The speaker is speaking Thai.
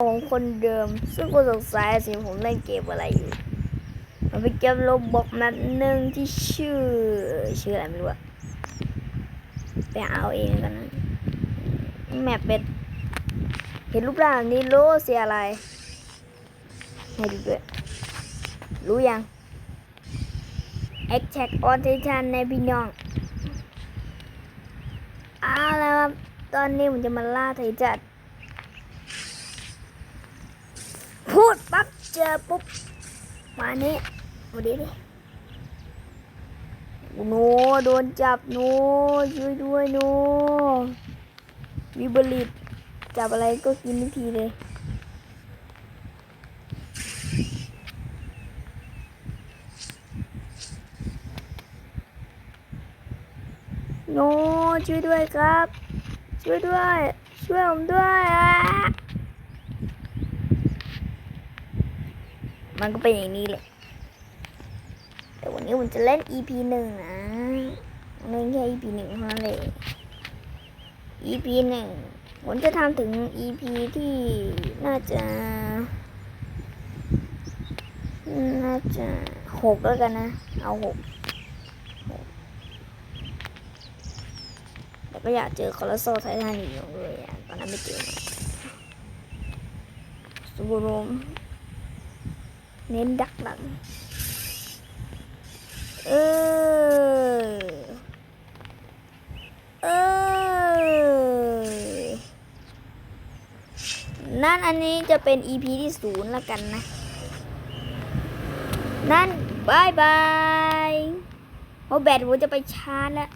ของคนเดิม ซึ่งคนสงสัยสิผมเล่นเกมอะไรอยู่ มันเป็นเกมโลบอกแมปหนึ่งที่ชื่อ ชื่ออะไรไม่รู้อะไปเอาเองกันนะแมปเป็นเห็นรูปร่างนี้รู้เสียอะไร ให้ดูด้วย รู้ยัง Attack on Titan ในพี่น้องเอาแล้วครับ ตอนนี้ผมจะมาล่าไททัน พูดปั๊บเจอปุ๊บ มาเนี่มาดิดิโนโดนจับโนช่วยด้วยโนวิบลิตจับอะไรก็กินทันทีเลยโนช่วยด้วยครับ ช่วยด้วย ช่วยผมด้วยอะ มันก็เป็นอย่างนี้แหละ แต่วันนี้ผมจะเล่น EP หนึ่งนะเล่นแค่ EP หนึ่งเท่านั้นเลย EP หนึ่งผมจะทำถึง EP ที่น่าจะ น่าจะหกแล้วกันนะ เอาหกแต่ก็อยากเจอคอร์โซไททันอีกอย่างเลยอะตอนนั้นไม่เจอมาสูบรม เน้นดักหลัง เออ เออ นั่นอันนี้จะเป็น EP ที่ศูนย์แล้วกันนะ นั่นบายบายเพราะแบตผมจะไปชาร์จแล้ว